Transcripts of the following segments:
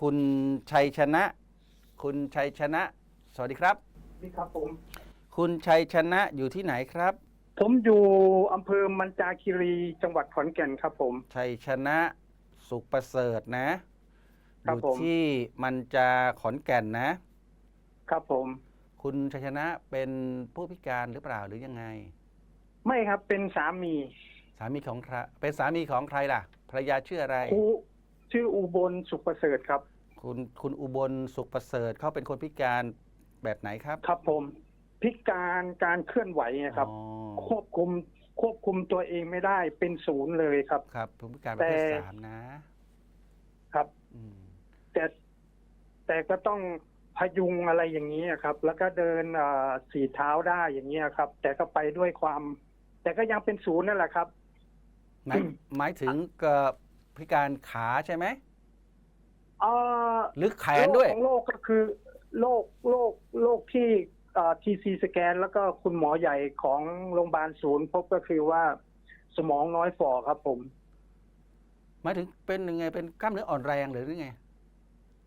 คุณชัยชนะ คุณชัยชนะ สวัสดีครับ นี่ครับผม คุณชัยชนะอยู่ที่ไหนครับ ผมอยู่อำเภอมันจาคีรีจังหวัดขอนแก่นครับผม ชัยชนะสุขประเสริฐนะอครับยู่ผม ที่มันจาขอนแก่นนะ ครับผม คุณชัยชนะเป็นผู้พิการหรือเปล่าหรือยังไง ไม่ครับเป็นสามีสามีของใครเป็นสามีของใครล่ะภรรยาชื่ออะไร ครู ชื่ออุบลสุขประเสริฐครับ คุณคุณอุบลสุขประเสริฐเขาเป็นคนพิการแบบไหนครับ ครับผมพิการการเคลื่อนไหวนะครับ อ๋อควบคุมควบคุมตัวเองไม่ได้เป็นศูนย์เลยครับ ครับผู้พิการประเภทแต่ สามนะครับ อืมแต่แต่ก็ต้องพยุงอะไรอย่างนี้ครับ แล้วก็เดินเอ่อสี่เท้าได้อย่างนี้ยครับ แต่ก็ไปด้วยความ แต่ก็ยังเป็นศูนย์นั่นแหละครับ หมายหมายถึงเอ่อ พิการขาใช่ไหมเอ่อหรือแขนด้วย โรคของโรคก็คือโรคโรคโรคที่ทีซีสแกน แล้วก็คุณหมอใหญ่ของโรงพยาบาลศูนย์ พบก็คือว่าสมองน้อยฝ่อครับผมหมายถึงเป็นยังไงเป็นกล้ามเนื้ออ่อนแรงหรือยังไง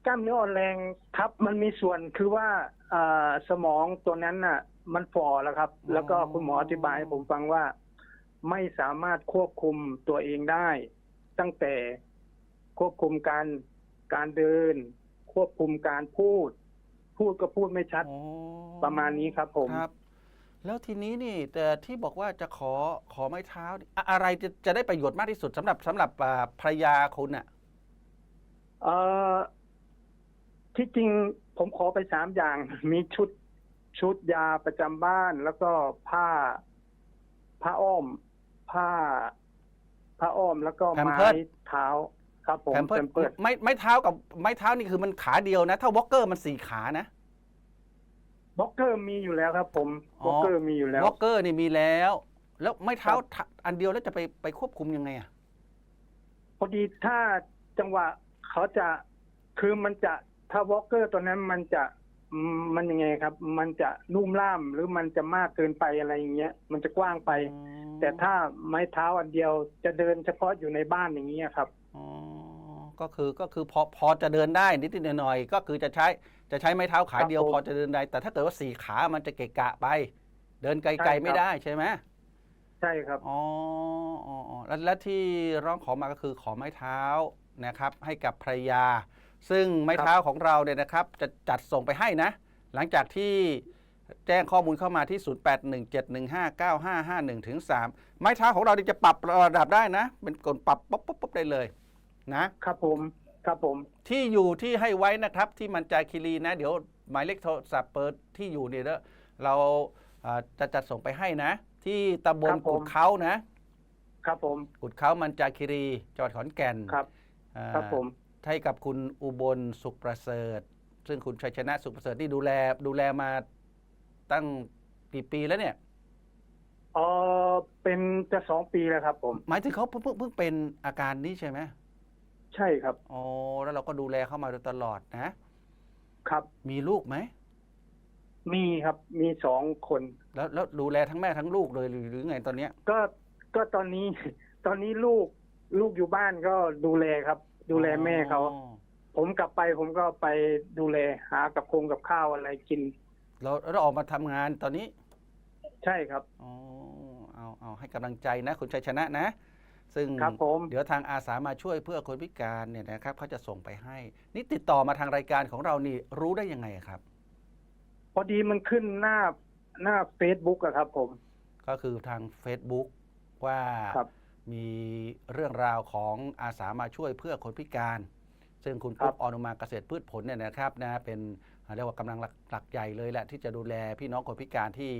กล้ามเนื้ออ่อนแรงครับ มันมีส่วนคือว่าอ่าสมองตัวนั้นน่ะ มันฝ่อแล้วครับอ๋อแล้วก็คุณหมออธิบายให้ผมฟังว่า ไม่สามารถควบคุมตัวเองได้ ตั้งแต่ควบคุมการการเดิน ควบคุมการพูด พูดก็พูดไม่ชัดอ๋อประมาณนี้ครับ ผมครับ แล้วทีนี้นี่แต่ที่บอกว่าจะขอขอไม้เท้านี่อะอะไรจะจะได้ประโยชน์มากที่สุดสำหรับสำหรับอ่าภรรยาคุณอะเอ่อที่จริงผมขอไปสามอย่าง มีชุดชุดยาประจำบ้านแล้วก็ผ้า ผ้าอ้อม ผ้า ผ้าอ้อมแล้วก็ไม้ Pampers เท้าครับผมแผมเพิแพมเพิร์ดไม้ไม้เท้ากับไม้เท้านี่คือมันขาเดียวนะ ถ้าวอลเกอร์มันสี่ขานะบล็อกเกอร์มีอยู่แล้วครับ ผมอ๋อบล็อกเกอร์มีอยู่แล้ว วอลเกอร์นี่มีแล้ว แล้วไม้เท้าครับอันเดียวแล้วจะไปไปควบคุมยังไงอะ พอดีถ้าจังหวะเขาจะคือมันจะถ้าวอลเกอร์ตัวนั้นมันจะอื มมันยังไงครับ มันจะนุ่มล่ามหรือมันจะมากเกินไปอะไรอย่างเงี้ย มันจะกว้างไป แต่ถ้าไม้เท้าอันเดียวจะเดินเฉพาะอยู่ในบ้านอย่างนี้ยครับอ๋อก็คือก็คือพอพอจะเดินได้นิดนิดหน่อยๆก็คือจะใช้จะใช้ไม้เท้าขาเดียวครับผมพอจะเดินได้ แต่ถ้าเกิดว่าสี่ขามันจะเกะกะไป เดินไกใช่ลครับๆไม่ได้ใช่ไหมใช่ครับอ๋ออ๋ออ๋อแล้วแล้วที่ร้องขอมาก็คือขอไม้เท้านะครับ ให้กับภรรยา ซึ่งไม้เท้าของเราเนี่ยนะครับจะจัดส่งไปให้นะ หลังจากที่แจ้งข้อมูลเข้ามาที่ 0817159551ถึง3ไม้เท้าของเรานี่จะปรับระดับได้นะ เป็นกดปรับปุ๊บปุ๊บปุ๊บได้เลยนะ ครับผมครับผม ที่อยู่ที่ให้ไว้นะครับ ที่มันจาคิรีนะ เดี๋ยวหมายเลขโทรศัพท์เปิดที่อยู่เนี่ยแล้วเราอ่าจะจัดส่งไปให้นะ ที่ตำบลครับผมกุดเขานะ ครับผม กุดเขามันจาคิรีจังหวัดขอนแก่นครับอ่าครับผม ให้กับคุณอุบลสุขประเสริฐ ซึ่งคุณชัยชนะสุขประเสริฐที่ดูแลดูแลมาตั้งกี่ปีแล้วเนี่ยเออเป็นจะสองปีแล้วครับ ผม หมายถึงเขาเพิ่งเพิ่งเพิ่งเป็นอาการนี้ใช่ไหมใช่ครับอ๋อแล้วเราก็ดูแลเขามาโดยตลอดนะ ครับมีลูกไหมมีครับ มีสองคน แล้วแล้วดูแลทั้งแม่ทั้งลูกเลยหรือหรือไงตอนเนี้ย ก็ก็ตอนนี้ ตอนนี้ลูกลูกอยู่บ้านก็ดูแลครับ ดูแลแม่เขาอ๋อผมกลับไปผมก็ไปดูแลหากับคงกับข้าวอะไรกิน เราเราออกมาทำงานตอนนี้ ใช่ครับ อ๋อ เอาเอาให้กำลังใจนะคุณชัยชนะนะ ซึ่งครับผม เดี๋ยวทางอาสามาช่วยเพื่อคนพิการเนี่ยนะครับเขาจะส่งไปให้ นี่ติดต่อมาทางรายการของเรานี่รู้ได้ยังไงอะครับ พอดีมันขึ้นหน้าหน้าเฟซบุ๊กอะครับ ผม ก็คือทาง Facebook ว่าครับ มีเรื่องราวของอาสามาช่วยเพื่อคนพิการ ซึ่งคุณครัปุ๊บบออนุมาเกษตรพืชผลเนี่ยนะครับนะเป็นเรียกว่ากำลังหลักหลักใหญ่เลยแหละที่จะดูแลพี่น้องคนพิการที่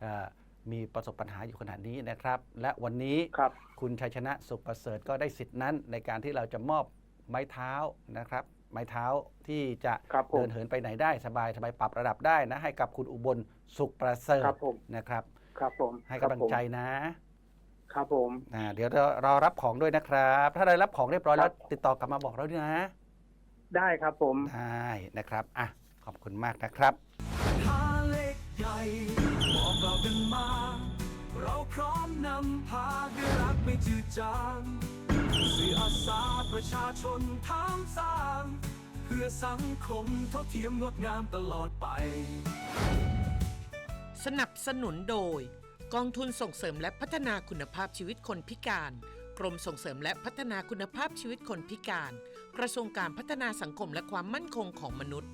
เอ่อมีประสบปัญหาอยู่ขนาดนี้นะครับ และวันนี้ครับคุณชัยชนะสุขประเสริฐก็ได้สิทธินั้น ในการที่เราจะมอบไม้เท้านะครับ ไม้เท้าที่จะครับผมเดินเหินไปไหนได้สบายสบายปรับระดับได้นะให้กับคุณอุบลสุขประเสริฐครับผมนะครับ ครับผมให้กำลังใจนะ ครับผมอ่าเดี๋ยวเรารอรับของด้วยนะครับ ถ้าได้รับของเรียบร้อยแล้วครับติดต่อกลับมาบอกเราด้วยนะ ได้ครับผมได้นะครับอะขอบคุณมากนะครับหาเล็กใหญ่บอกเรากันมา เราพร้อมนำพาด้วยรักไม่จืดจางสื่ออาสาประชาชนทางสร้าง เพื่อสังคมเท่าเทียมงดงามตลอดไป สนับสนุนโดย กองทุนส่งเสริมและพัฒนาคุณภาพชีวิตคนพิการ กรมส่งเสริมและพัฒนาคุณภาพชีวิตคนพิการ กระทรวงการพัฒนาสังคมและความมั่นคงของมนุษย์